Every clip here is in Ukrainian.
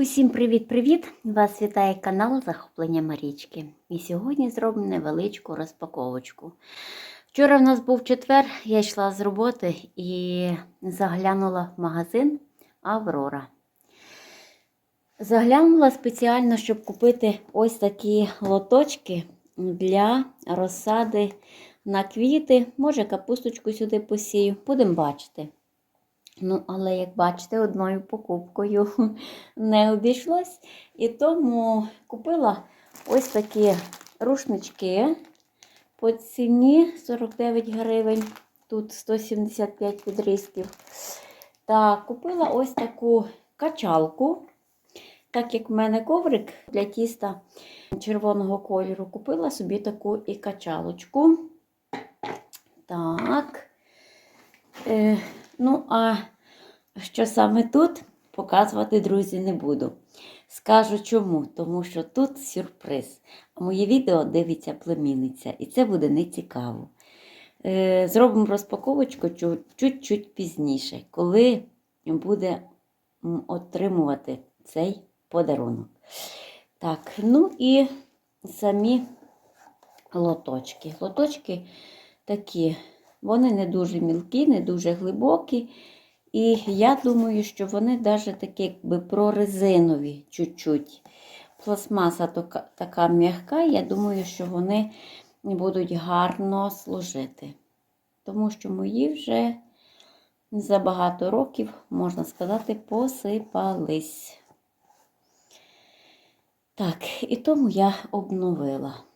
Усім привіт-привіт! Вас вітає канал Захоплення Марічки. І сьогодні зробимо невеличку розпаковочку. Вчора в нас був четвер, я йшла з роботи і заглянула в магазин Аврора. Заглянула спеціально, щоб купити ось такі лоточки для розсади на квіти. Може, капусточку сюди посію, будемо бачити. Ну, але, як бачите, одною покупкою не обійшлось. І тому купила ось такі рушнички по ціні 49 гривень, тут 175 підрізків. Та купила ось таку качалку. Так як в мене коврик для тіста червоного кольору, купила собі таку і качалочку. Так. А що саме тут показувати, друзі, не буду. Скажу чому, тому що тут сюрприз. Моє відео дивиться племінниця, і це буде нецікаво. Е, зробимо розпаковочку чуть-чуть пізніше, коли буде отримувати цей подарунок. Так, ну і самі лоточки. Лоточки такі, вони не дуже мілкі, не дуже глибокі. І я думаю, що вони навіть такі якби прорезинові чуть-чуть. Пластмаса така, така м'яка, я думаю, що вони будуть гарно служити. Тому що мої вже за багато років, можна сказати, посипались. Так, і тому я обновила.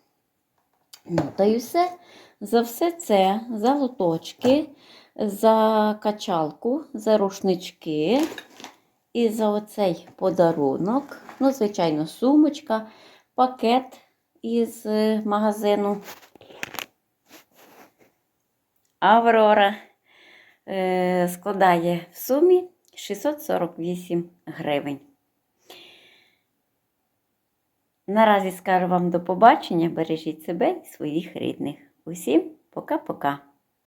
Ну, та й все. За все це, за лоточки, за качалку, за рушнички і за оцей подарунок. Ну, звичайно, сумочка, пакет із магазину Аврора е, складає в сумі 648 гривень. Наразі скажу вам до побачення. Бережіть себе і своїх рідних. Усім пока-пока!